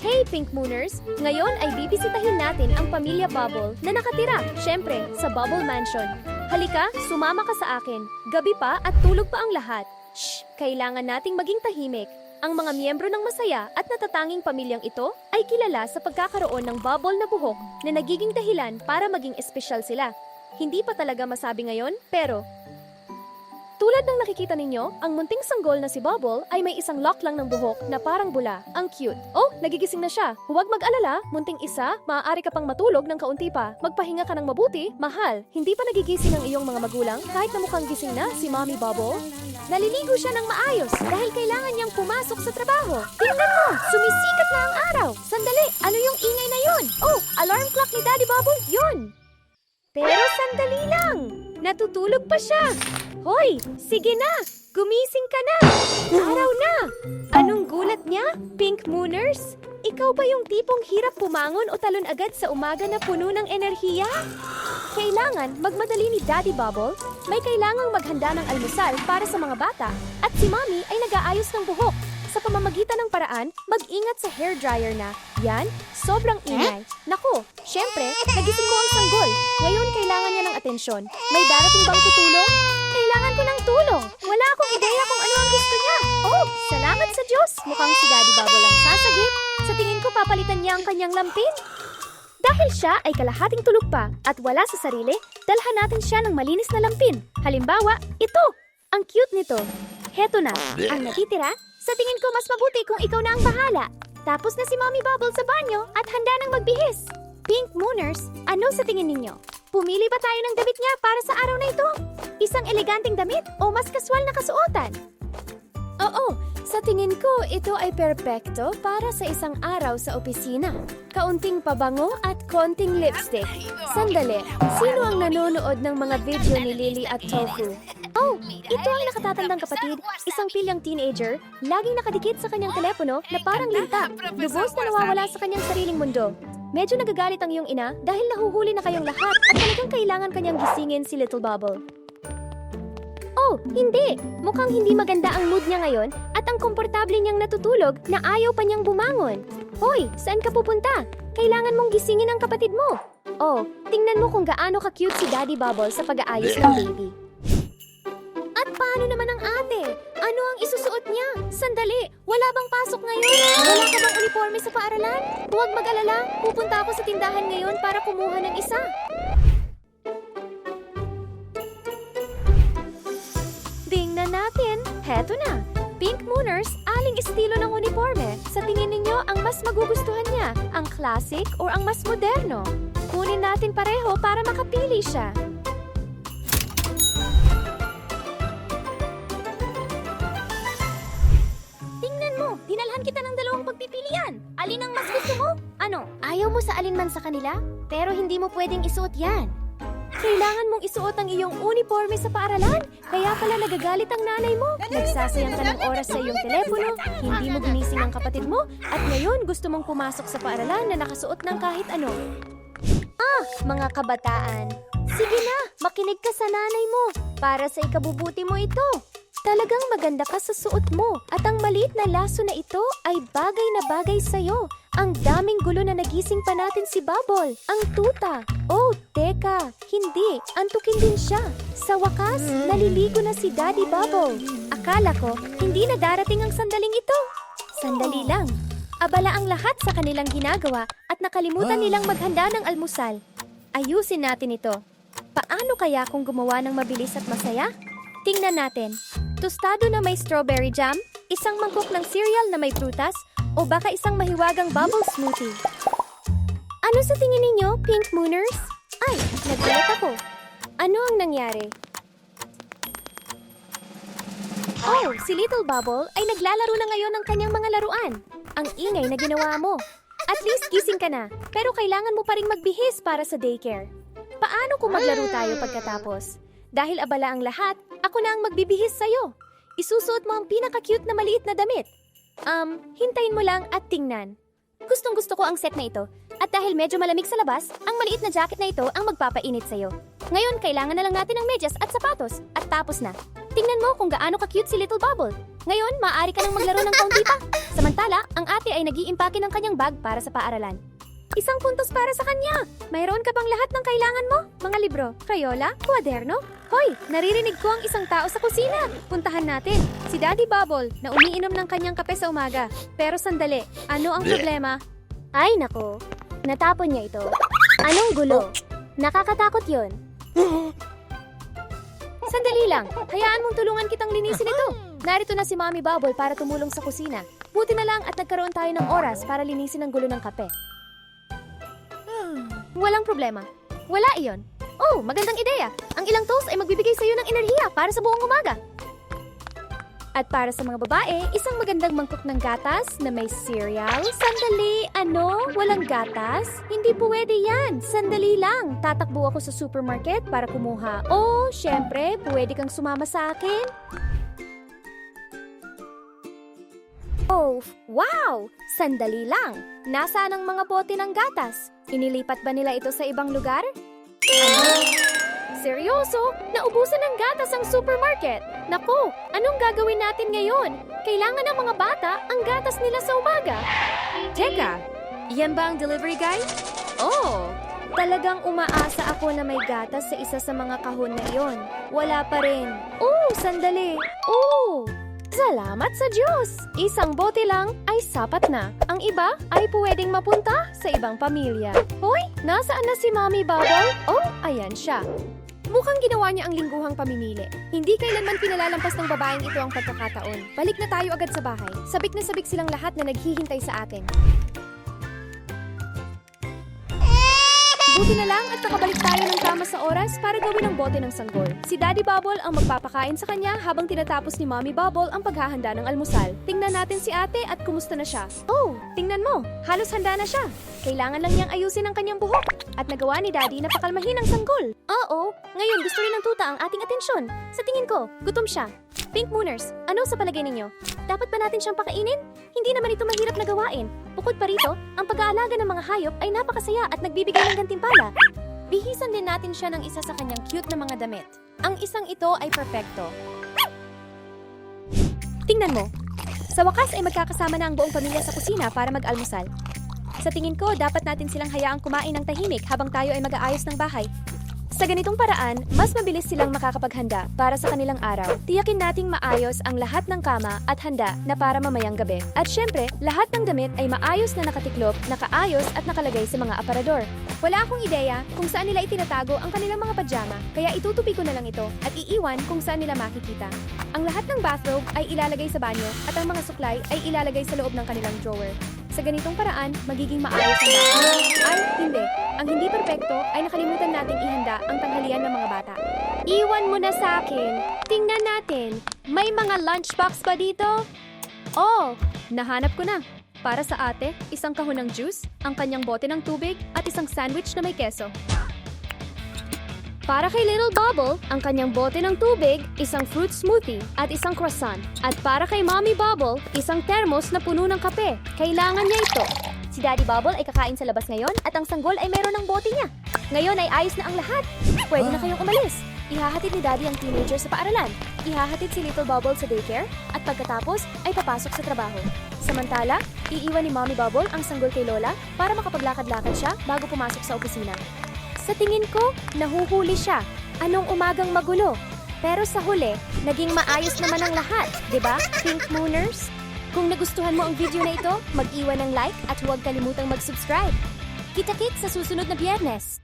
Hey Pink Mooners! Ngayon ay bibisitahin natin ang pamilya Bubble na nakatira, syempre, sa Bubble Mansion. Halika, sumama ka sa akin. Gabi pa at tulog pa ang lahat. Shh! Kailangan nating maging tahimik. Ang mga miyembro ng masaya at natatanging pamilyang ito ay kilala sa pagkakaroon ng bubble na buhok na nagiging dahilan para maging espesyal sila. Hindi pa talaga masabi ngayon, pero tulad ng nakikita ninyo, ang munting sanggol na si Bubble ay may isang lock lang ng buhok na parang bula. Ang cute. Oh, nagigising na siya. Huwag mag-alala, munting isa, maaari ka pang matulog ng kaunti pa. Magpahinga ka ng mabuti, mahal. Hindi pa nagigising ang iyong mga magulang kahit na mukhang gising na si Mommy Bubble? Naliligo siya ng maayos dahil kailangan niyang pumasok sa trabaho. Tingnan mo, sumisikat na ang araw. Sandali, ano yung ingay na yun? Oh, alarm clock ni Daddy Bubble, yun! Pero sandali lang! Natutulog pa siya! Hoy! Sige na! Gumising ka na! Araw na! Anong gulat niya? Pink Mooners? Ikaw ba yung tipong hirap pumangon o talon agad sa umaga na puno ng enerhiya? Kailangan magmadali ni Daddy Bubble. May kailangang maghanda ng almusal para sa mga bata. At si Mommy ay nag-aayos ng buhok. Sa pamamagitan ng paraan, mag-ingat sa hair dryer na. Yan, sobrang ingay. Naku, syempre, nagising ko ang sanggol. Ngayon kailangan niya ng atensyon. May darating bang tutulong? Kailangan ko ng tulong. Wala akong ideya kung ano ang gusto niya. Oh, salamat sa Diyos. Mukhang si Daddy Bubble ang sasagip. Sa tingin ko papalitan niya ang kanyang lampin. Dahil siya ay kalahating tulog pa at wala sa sarili, dalhan natin siya ng malinis na lampin. Halimbawa, ito! Ang cute nito. Heto na, ang natitira. Sa tingin ko mas mabuti kung ikaw na ang bahala. Tapos na si Mommy Bubble sa banyo at handa nang magbihis. Pink Mooners, ano sa tingin ninyo? Pumili ba tayo ng damit niya para sa araw na ito? Isang eleganteng damit o mas kaswal na kasuotan? Oo, sa tingin ko ito ay perpekto para sa isang araw sa opisina. Kaunting pabango at konting lipstick. Sandali, sino ang nanonood ng mga video ni Lily at Tofu? Oh, ito ang nakatatandang kapatid, isang pilyang teenager, laging nakadikit sa kanyang telepono na parang linta, lubos na nawawala sa kanyang sariling mundo. Medyo nagagalit ang iyong ina dahil nahuhuli na kayong lahat at talagang kailangan kanyang gisingin si Little Bubble. Oh, hindi! Mukhang hindi maganda ang mood niya ngayon at ang komportable niyang natutulog na ayaw pa niyang bumangon. Hoy, saan ka pupunta? Kailangan mong gisingin ang kapatid mo. Oh, tingnan mo kung gaano ka-cute si Daddy Bubble sa pag-aayos ng baby. At paano naman ang ate? Ano ang isusuot niya? Sandali, wala bang pasok ngayon? Wala ka bang uniforme sa paaralan? Huwag mag-alala, pupunta ako sa tindahan ngayon para kumuha ng isa. Aling estilo ng uniforme? Sa tingin ninyo, ang mas magugustuhan niya? Ang classic or ang mas moderno? Kunin natin pareho para makapili siya. Tingnan mo, dinalhan kita ng dalawang pagpipilian. Alin ang mas gusto mo? Ano, ayaw mo sa alinman sa kanila? Pero hindi mo pwedeng isuot yan. Kailangan mong isuot ang iyong uniforme sa paaralan. Kaya pala nagagalit ang nanay mo. Nagsasayang ka ng oras sa iyong telepono, hindi mo ginising ang kapatid mo, at ngayon gusto mong pumasok sa paaralan na nakasuot ng kahit ano. Ah, mga kabataan. Sige na, makinig ka sa nanay mo. Para sa ikabubuti mo ito. Talagang maganda ka sa suot mo at ang maliit na laso na ito ay bagay na bagay sa'yo. Ang daming gulo na nagising pa natin si Bubble, ang tuta. Oh, teka, hindi, antukin din siya. Sa wakas, naliligo na si Daddy Bubble. Akala ko, hindi na darating ang sandaling ito. Sandali lang. Abala ang lahat sa kanilang ginagawa at nakalimutan nilang maghanda ng almusal. Ayusin natin ito. Paano kaya kung gumawa ng mabilis at masaya? Tingnan natin. Tostado na may strawberry jam, isang mangkok ng cereal na may prutas, o baka isang mahiwagang bubble smoothie. Ano sa tingin ninyo, Pink Mooners? Ay, nagulat ako. Ano ang nangyari? Oh, si Little Bubble ay naglalaro na ngayon ng kanyang mga laruan. Ang ingay na ginawa mo. At least gising ka na, pero kailangan mo pa rin magbihis para sa daycare. Paano kung maglaro tayo pagkatapos? Dahil abala ang lahat, ako na ang magbibihis sa'yo. Isusuot mo ang pinaka-cute na maliit na damit. Um, hintayin mo lang at tingnan. Gustong gusto ko ang set na ito. At dahil medyo malamig sa labas, ang maliit na jacket na ito ang magpapainit sa'yo. Ngayon, kailangan na lang natin ng medyas at sapatos. At tapos na. Tingnan mo kung gaano ka-cute si Little Bubble. Ngayon, maaari ka nang maglaro ng kaunti pa. Samantala, ang ate ay nag iimpake ng kanyang bag para sa paaralan. Isang puntos para sa kanya. Mayroon ka bang lahat ng kailangan mo? Mga libro, krayola, kwaderno? Hoy, naririnig ko ang isang tao sa kusina. Puntahan natin. Si Daddy Bubble na umiinom ng kanyang kape sa umaga. Pero sandali, ano ang problema? Ay nako, natapon niya ito. Anong gulo? Nakakatakot yon. Sandali lang, hayaan mong tulungan kitang linisin ito. Narito na si Mommy Bubble para tumulong sa kusina. Buti na lang at nagkaroon tayo ng oras para linisin ang gulo ng kape. Walang problema. Wala iyon. Oh, magandang ideya. Ang ilang toast ay magbibigay sa iyo ng enerhiya para sa buong umaga. At para sa mga babae, isang magandang mangkok ng gatas na may cereal. Sandali, ano? Walang gatas? Hindi pwede yan. Sandali lang. Tatakbo ako sa supermarket para kumuha. Oh, syempre, pwede kang sumama sa akin. Oh, wow! Sandali lang. Nasaan ang mga bote ng gatas? Inilipat ba nila ito sa ibang lugar? Seryoso? Naubusan ng gatas ang supermarket? Naku, anong gagawin natin ngayon? Kailangan ng mga bata ang gatas nila sa umaga. Teka, yan ba ang delivery guy? Oh, talagang umaasa ako na may gatas sa isa sa mga kahon na iyon. Wala pa rin. Oh, sandali. Oh, Salamat sa Diyos! Isang bote lang ay sapat na. Ang iba ay pwedeng mapunta sa ibang pamilya. Hoy, nasaan na si Mommy Bubble? Oh, ayan siya. Mukhang ginawa niya ang lingguhang pamimili. Hindi kailanman pinalalampas ng babaeng ito ang pagkakataon. Balik na tayo agad sa bahay. Sabik na sabik silang lahat na naghihintay sa atin. Buti na lang at nakabalik tayo ng tama sa oras para gawin ang bote ng sanggol. Si Daddy Bubble ang magpapakain sa kanya habang tinatapos ni Mommy Bubble ang paghahanda ng almusal. Tingnan natin si ate at kumusta na siya. Oh, tingnan mo, halos handa na siya. Kailangan lang niyang ayusin ang kanyang buhok. At nagawa ni Daddy na pakalmahin ang sanggol. Oo, ngayon gusto rin ng tuta ang ating atensyon. Sa tingin ko, gutom siya. Pink Mooners, ano sa palagay ninyo? Dapat ba natin siyang pakainin? Hindi naman ito mahirap na gawain. Bukod pa rito, ang pag-aalaga ng mga hayop ay napakasaya at nagbibigay ng gantimpala. Bihisan din natin siya ng isa sa kanyang cute na mga damit. Ang isang ito ay perpekto. Tingnan mo. Sa wakas ay magkakasama na ang buong pamilya sa kusina para mag-almusal. Sa tingin ko, dapat natin silang hayaang kumain ng tahimik habang tayo ay mag-aayos ng bahay. Sa ganitong paraan, mas mabilis silang makakapaghanda para sa kanilang araw. Tiyakin nating maayos ang lahat ng kama at handa na para mamayang gabi. At syempre, lahat ng damit ay maayos na nakatiklop, nakaayos at nakalagay sa mga aparador. Wala akong ideya kung saan nila itinatago ang kanilang mga pajama, kaya itutupi ko na lang ito at iiwan kung saan nila makikita. Ang lahat ng bathrobe ay ilalagay sa banyo at ang mga suklay ay ilalagay sa loob ng kanilang drawer. Sa ganitong paraan, magiging maayos ang bahay. Ay, hindi. Ang hindi perpekto ay nakalimutan nating ihanda ang tanghalian ng mga bata. Iwan mo na sa akin. Tingnan natin. May mga lunchbox ba dito? Oh, nahanap ko na. Para sa ate, isang kahon ng juice, ang kanyang bote ng tubig, at isang sandwich na may keso. Para kay Little Bubble, ang kanyang bote ng tubig, isang fruit smoothie, at isang croissant. At para kay Mommy Bubble, isang thermos na puno ng kape. Kailangan niya ito. Si Daddy Bubble ay kakain sa labas ngayon at ang sanggol ay meron ng bote niya. Ngayon ay ayos na ang lahat. Pwede na kayong umalis. Ihahatid ni Daddy ang teenager sa paaralan. Ihahatid si Little Bubble sa daycare at pagkatapos ay papasok sa trabaho. Samantala, iiwan ni Mommy Bubble ang sanggol kay Lola para makapaglakad-lakad siya bago pumasok sa opisina. Sa tingin ko, nahuhuli siya. Anong umagang magulo? Pero sa huli, naging maayos naman ang lahat, di ba, Pink Mooners? Kung nagustuhan mo ang video na ito, mag-iwan ng like at huwag kalimutang mag-subscribe. Kita-kit sa susunod na biyernes!